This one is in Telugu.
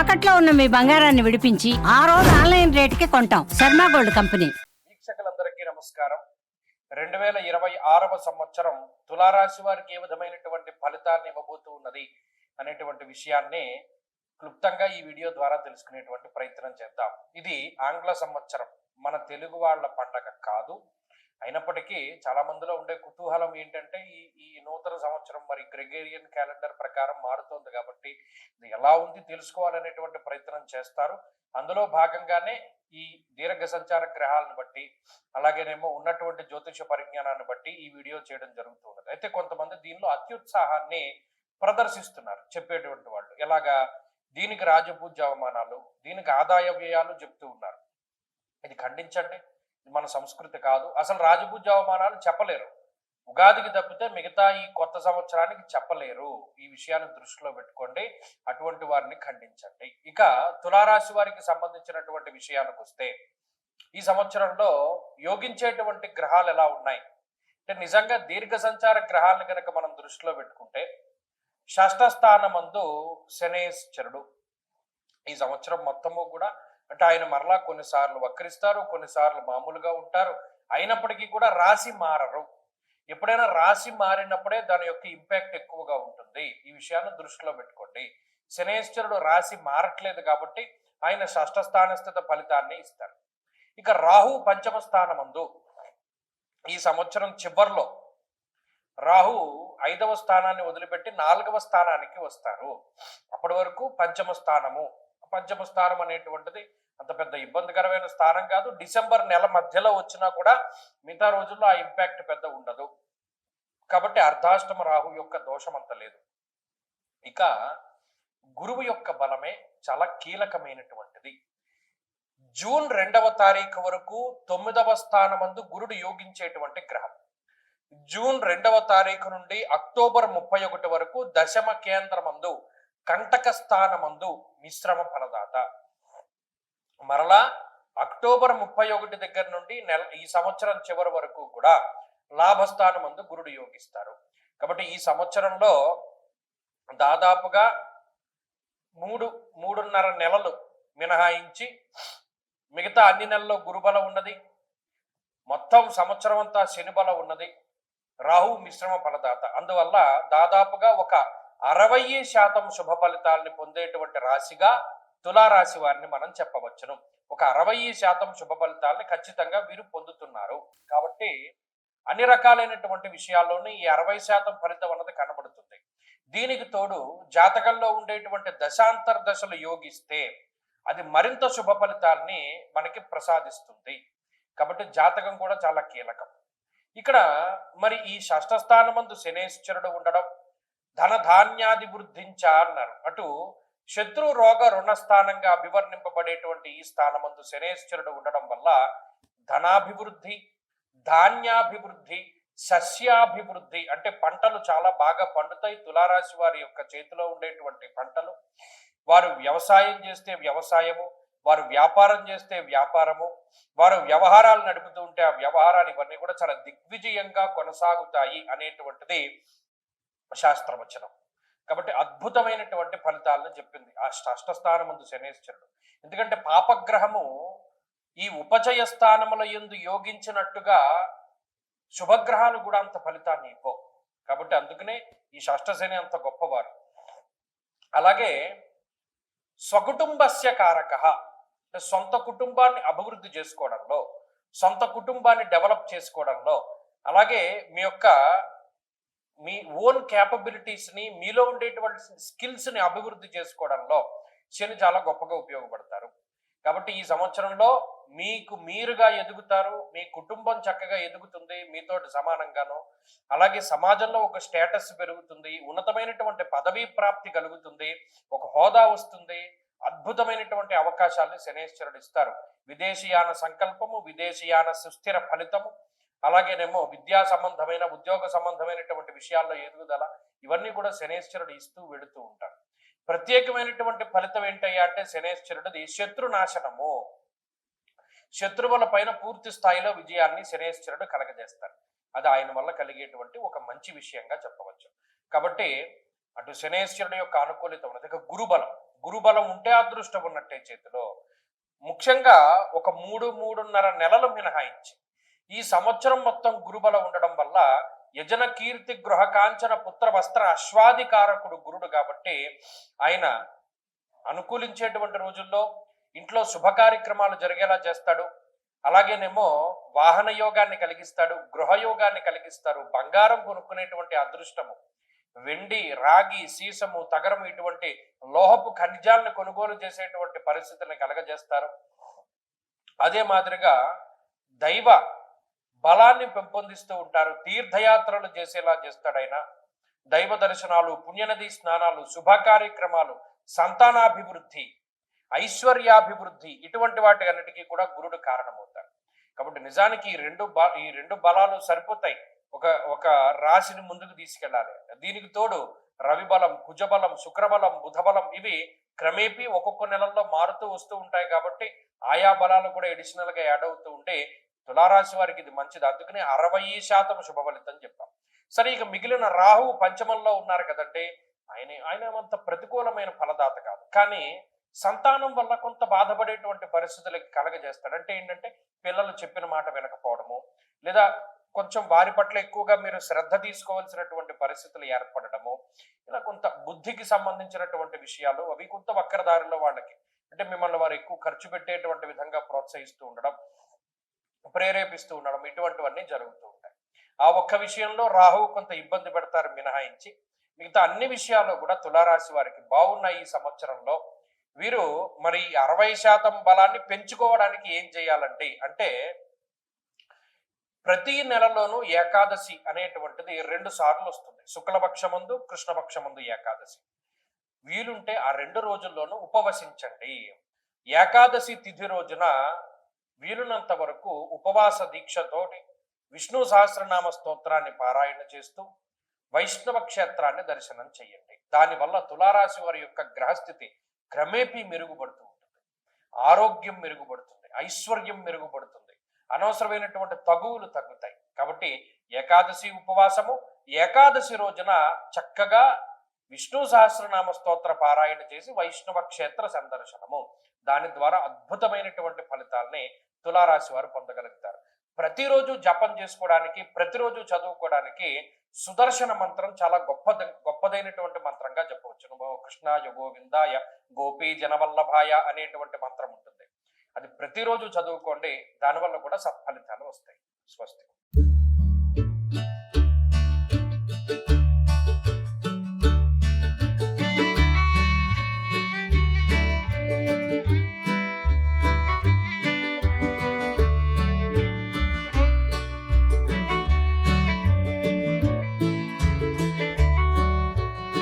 తాకట్లో ఉన్న మీ బంగారాన్ని విడిపించి ఆ రోజు ఆన్లైన్ రేటుకి కొంటాం. Sharma gold company. వీక్షకులందరికీ నమస్కారం. రెండు వేల ఇరవై ఆరవ సంవత్సరం తులారాశి వారికి ఏ విధమైనటువంటి ఫలితాన్ని ఇవ్వబోతూ ఉన్నది అనేటువంటి విషయాన్ని క్లుప్తంగా ఈ వీడియో ద్వారా తెలుసుకునేటువంటి ప్రయత్నం చేద్దాం. ఇది ఆంగ్ల సంవత్సరం. మన తెలుగు వాళ్ళ పండగ కాదు. అయినప్పటికీ చాలా మందిలో ఉండే కుతూహలం ఏంటంటే ఈ ఈ నూతన సంవత్సరం మరి గ్రెగేరియన్ క్యాలెండర్ ప్రకారం మారుతోంది కాబట్టి ఇది ఎలా ఉంది తెలుసుకోవాలనేటువంటి ప్రయత్నం చేస్తారు. అందులో భాగంగానే ఈ దీర్ఘ సంచార గ్రహాలను బట్టి అలాగేనేమో ఉన్నటువంటి జ్యోతిష పరిజ్ఞానాన్ని బట్టి ఈ వీడియో చేయడం జరుగుతున్నది. అయితే కొంతమంది దీనిలో అత్యుత్సాహాన్ని ప్రదర్శిస్తున్నారు చెప్పేటువంటి వాళ్ళు. ఎలాగా? దీనికి రాజపూజ్య అవమానాలు దీనికి ఆదాయ వ్యయాలు చెప్తూ ఉన్నారు. ఇది ఖండించండి. మన సంస్కృతి కాదు. అసలు రాజపూజ్య అవమానాలు చెప్పలేరు. ఉగాదికి తప్పితే మిగతా ఈ కొత్త సంవత్సరానికి చెప్పలేరు. ఈ విషయాన్ని దృష్టిలో పెట్టుకోండి. అటువంటి వారిని ఖండించండి. ఇక తులారాశి వారికి సంబంధించినటువంటి విషయానికి వస్తే ఈ సంవత్సరంలో యోగించేటువంటి గ్రహాలు ఎలా ఉన్నాయి? అంటే నిజంగా దీర్ఘ సంచార గ్రహాలను కనుక మనం దృష్టిలో పెట్టుకుంటే షష్ఠ స్థానమందు శనేశ్వరుడు. ఈ సంవత్సరం మొత్తము కూడా అంటే ఆయన మరలా కొన్నిసార్లు వక్రిస్తారు కొన్నిసార్లు మామూలుగా ఉంటారు. అయినప్పటికీ కూడా రాశి మారరు. ఎప్పుడైనా రాశి మారినప్పుడే దాని యొక్క ఇంపాక్ట్ ఎక్కువగా ఉంటుంది. ఈ విషయాన్ని దృష్టిలో పెట్టుకోండి. శనేశ్వరుడు రాశి మారట్లేదు కాబట్టి ఆయన షష్ఠ స్థానస్థిత ఫలితాన్ని ఇస్తారు. ఇక రాహు పంచమ స్థానమందు ఈ సంవత్సరం చివరిలో రాహు ఐదవ స్థానాన్ని వదిలిపెట్టి నాలుగవ స్థానానికి వస్తారు. అప్పటి వరకు పంచమ స్థానము పంచమ స్థానం అనేటువంటిది అంత పెద్ద ఇబ్బందికరమైన స్థానం కాదు. డిసెంబర్ నెల మధ్యలో వచ్చినా కూడా మిగతా రోజుల్లో ఆ ఇంపాక్ట్ పెద్ద ఉండదు. కాబట్టి అర్ధాష్టమ రాహు యొక్క దోషం అంత లేదు. ఇక గురువు యొక్క బలమే చాలా కీలకమైనటువంటిది. జూన్ రెండవ తారీఖు వరకు తొమ్మిదవ స్థానమందు గురుడు యోగించేటువంటి గ్రహం. జూన్ రెండవ తారీఖు నుండి అక్టోబర్ ముప్పై ఒకటి వరకు దశమ కేంద్రమందు కంటక స్థానమందు మిశ్రమ ఫలదాత మరలా అక్టోబర్ ముప్పై ఒకటి దగ్గర నుండి నెల ఈ సంవత్సరం చివరి వరకు కూడా లాభస్థానమందు గురుడు యోగిస్తారు. కాబట్టి ఈ సంవత్సరంలో దాదాపుగా మూడు మూడున్నర నెలలు మినహాయించి మిగతా అన్ని నెలల్లో గురుబలం ఉన్నది. మొత్తం సంవత్సరం అంతా శని బలం ఉన్నది. రాహు మిశ్రమ ఫలదాత అందువల్ల దాదాపుగా ఒక అరవై శాతం శుభ ఫలితాలని పొందేటువంటి రాశిగా తులారాశి వారిని మనం చెప్పవచ్చును. ఒక అరవై శాతం శుభ ఫలితాలని ఖచ్చితంగా వీరు పొందుతున్నారు. కాబట్టి అన్ని రకాలైనటువంటి విషయాల్లోనూ ఈ అరవై శాతం ఫలితం అన్నది కనబడుతుంది. దీనికి తోడు జాతకంలో ఉండేటువంటి దశాంతర దశలు యోగిస్తే అది మరింత శుభ ఫలితాన్ని మనకి ప్రసాదిస్తుంది. కాబట్టి జాతకం కూడా చాలా కీలకం. ఇక్కడ మరి ఈ షష్ఠస్థానమందు శనేశ్వరుడు ఉండడం ధన ధాన్యాధివృద్ధించ అన్నారు అటు శత్రు రోగ రుణస్థానంగా వివర్ణింపబడేటువంటి ఈ స్థానమందు శనేశ్వరుడు ఉండడం వల్ల ధనాభివృద్ధి ధాన్యాభివృద్ధి సస్యాభివృద్ధి అంటే పంటలు చాలా బాగా పండుతాయి. తులారాశి వారి యొక్క చేతిలో ఉండేటువంటి పంటలు వారు వ్యవసాయం చేస్తే వ్యవసాయము వారు వ్యాపారం చేస్తే వ్యాపారము వారు వ్యవహారాలు నడుపుతూ ఉంటే ఆ వ్యవహారాలు ఇవన్నీ కూడా చాలా దిగ్విజయంగా కొనసాగుతాయి అనేటువంటిది శాస్త్రవచనం. కాబట్టి అద్భుతమైనటువంటి ఫలితాలను చెప్పింది. ఆ షష్ఠ స్థానం ముందు శనేశ్వరుడు. ఎందుకంటే పాపగ్రహము ఈ ఉపచయ స్థానముల ఎందు యోగించినట్టుగా శుభగ్రహాలు కూడా అంత ఫలితాన్ని ఇవ్వవు. కాబట్టి అందుకనే ఈ షష్టశని అంత గొప్పవారు. అలాగే స్వకుటుంబస్య కారక. అంటే సొంత కుటుంబాన్ని అభివృద్ధి చేసుకోవడంలో సొంత కుటుంబాన్ని డెవలప్ చేసుకోవడంలో అలాగే మీ యొక్క మీ ఓన్ క్యాపబిలిటీస్ని మీలో ఉండేటువంటి స్కిల్స్ని అభివృద్ధి చేసుకోవడంలో శని చాలా గొప్పగా ఉపయోగపడతారు. కాబట్టి ఈ సంవత్సరంలో మీకు మీరుగా ఎదుగుతారు మీ కుటుంబం చక్కగా ఎదుగుతుంది మీతో సమానంగాను అలాగే సమాజంలో ఒక స్టేటస్ పెరుగుతుంది ఉన్నతమైనటువంటి పదవీ ప్రాప్తి కలుగుతుంది ఒక హోదా వస్తుంది అద్భుతమైనటువంటి అవకాశాలను శనేశ్వరుడు ఇస్తారు. విదేశీయాన సంకల్పము విదేశీయాన సుస్థిర ఫలితము అలాగేనేమో విద్యా సంబంధమైన ఉద్యోగ సంబంధమైనటువంటి విషయాల్లో ఎదుగుదల ఇవన్నీ కూడా శనేశ్వరుడు ఇస్తూ వెడుతూ ఉంటారు ప్రత్యేకమైనటువంటి ఫలితం ఏంటయ్యా అంటే శనేశ్వరుడిది శత్రునాశనము. శత్రువుల పైన పూర్తి స్థాయిలో విజయాన్ని శనేశ్వరుడు కలగజేస్తాడు. అది ఆయన వల్ల కలిగేటువంటి ఒక మంచి విషయంగా చెప్పవచ్చు. కాబట్టి అటు శనేశ్వరుడు యొక్క అనుకూలిత ఉన్నది. ఇక గురుబలం. గురుబలం ఉంటే అదృష్టం ఉన్నట్టే చేతిలో. ముఖ్యంగా ఒక మూడు మూడున్నర నెలలు మినహాయించి ఈ సంవత్సరం మొత్తం గురుబల ఉండడం వల్ల యజన కీర్తి గృహ కాంచన పుత్ర వస్త్ర అశ్వాధికారకుడు గురుడు కాబట్టి ఆయన అనుకూలించేటువంటి రోజుల్లో ఇంట్లో శుభ కార్యక్రమాలు జరిగేలా చేస్తాడు. అలాగేనేమో వాహన యోగాన్ని కలిగిస్తాడు గృహయోగాన్ని కలిగిస్తారు బంగారం కొనుక్కునేటువంటి అదృష్టము వెండి రాగి సీసము తగరము ఇటువంటి లోహపు ఖనిజాలను కొనుగోలు చేసేటువంటి పరిస్థితులను కలగజేస్తారు. అదే మాదిరిగా దైవ బలాన్ని పెంపొందిస్తూ ఉంటారు. తీర్థయాత్రలు చేసేలా చేస్తాడు ఆయన. దైవ దర్శనాలు పుణ్యనది స్నానాలు శుభ కార్యక్రమాలు సంతానాభివృద్ధి ఐశ్వర్యాభివృద్ధి ఇటువంటి వాటి అన్నిటికీ కూడా గురుడు కారణమవుతాడు. కాబట్టి నిజానికి ఈ రెండు బ ఈ రెండు బలాలు సరిపోతాయి. ఒక ఒక రాశిని ముందుకు తీసుకెళ్ళాలి. దీనికి తోడు రవి బలం కుజబలం శుక్రబలం బుధబలం ఇవి క్రమేపీ ఒక్కొక్క నెలల్లో మారుతూ వస్తూ ఉంటాయి కాబట్టి ఆయా బలాలు కూడా ఎడిషనల్గా యాడ్ అవుతూ ఉంటే తులారాశి వారికి ఇది మంచిది. అందుకనే అరవై శాతం శుభ ఫలితం చెప్పాం. సరే ఇక మిగిలిన రాహువు పంచమంలో ఉన్నారు కదండి. ఆయన ఆయన అంత ప్రతికూలమైన ఫలదాత కాదు. కానీ సంతానం వల్ల కొంత బాధపడేటువంటి పరిస్థితులకి కలగజేస్తాడు. అంటే ఏంటంటే పిల్లలు చెప్పిన మాట వినకపోవడము లేదా కొంచెం వారి పట్ల ఎక్కువగా మీరు శ్రద్ధ తీసుకోవాల్సినటువంటి పరిస్థితులు ఏర్పడటము ఇలా కొంత బుద్ధికి సంబంధించినటువంటి విషయాలు అవి కొంత వక్రదారిలో వాళ్ళకి అంటే మిమ్మల్ని వారు ఎక్కువ ఖర్చు పెట్టేటువంటి విధంగా ప్రోత్సహిస్తూ ఉండడం ప్రేరేపిస్తూ ఉండడం ఇటువంటివన్నీ జరుగుతూ ఉంటాయి. ఆ ఒక్క విషయంలో రాహువు కొంత ఇబ్బంది పెడతారు మినహాయించి మిగతా అన్ని విషయాల్లో కూడా తులారాశి వారికి బాగున్న ఈ సంవత్సరంలో. వీరు మరి అరవై శాతం బలాన్ని పెంచుకోవడానికి ఏం చేయాలండి? అంటే ప్రతి నెలలోనూ ఏకాదశి అనేటువంటిది రెండు సార్లు వస్తుంది. శుక్లపక్షమందు కృష్ణపక్షమందు ఏకాదశి. వీలుంటే ఆ రెండు రోజుల్లోనూ ఉపవసించండి. ఏకాదశి తిథి రోజున వీలునంత వరకు ఉపవాస దీక్షతోటి విష్ణు సహస్రనామ స్తోత్రాన్ని పారాయణ చేస్తూ వైష్ణవ క్షేత్రాన్ని దర్శనం చేయండి దానివల్ల తులారాశి వారి యొక్క గ్రహస్థితి క్రమేపీ మెరుగుపడుతూ ఉంటుంది. ఆరోగ్యం మెరుగుపడుతుంది. ఐశ్వర్యం మెరుగుపడుతుంది. అనవసరమైనటువంటి తగువులు తగ్గుతాయి. కాబట్టి ఏకాదశి ఉపవాసము ఏకాదశి రోజున చక్కగా విష్ణు సహస్రనామ స్తోత్ర పారాయణ చేసి వైష్ణవ క్షేత్ర సందర్శనము. దాని ద్వారా అద్భుతమైనటువంటి ఫలితాల్ని తులారాశి వారు పొందగలుగుతారు. ప్రతిరోజు జపం చేసుకోవడానికి ప్రతిరోజు చదువుకోవడానికి సుదర్శన మంత్రం చాలా గొప్పద గొప్పదైనటువంటి మంత్రంగా చెప్పవచ్చు కృష్ణ కృష్ణాయ గోవిందాయ గోపీ జనవల్లభాయ అనేటువంటి మంత్రం ఉంటుంది. అది ప్రతిరోజు చదువుకోండి దానివల్ల కూడా సత్ఫలితాలు వస్తాయి. స్వస్తి.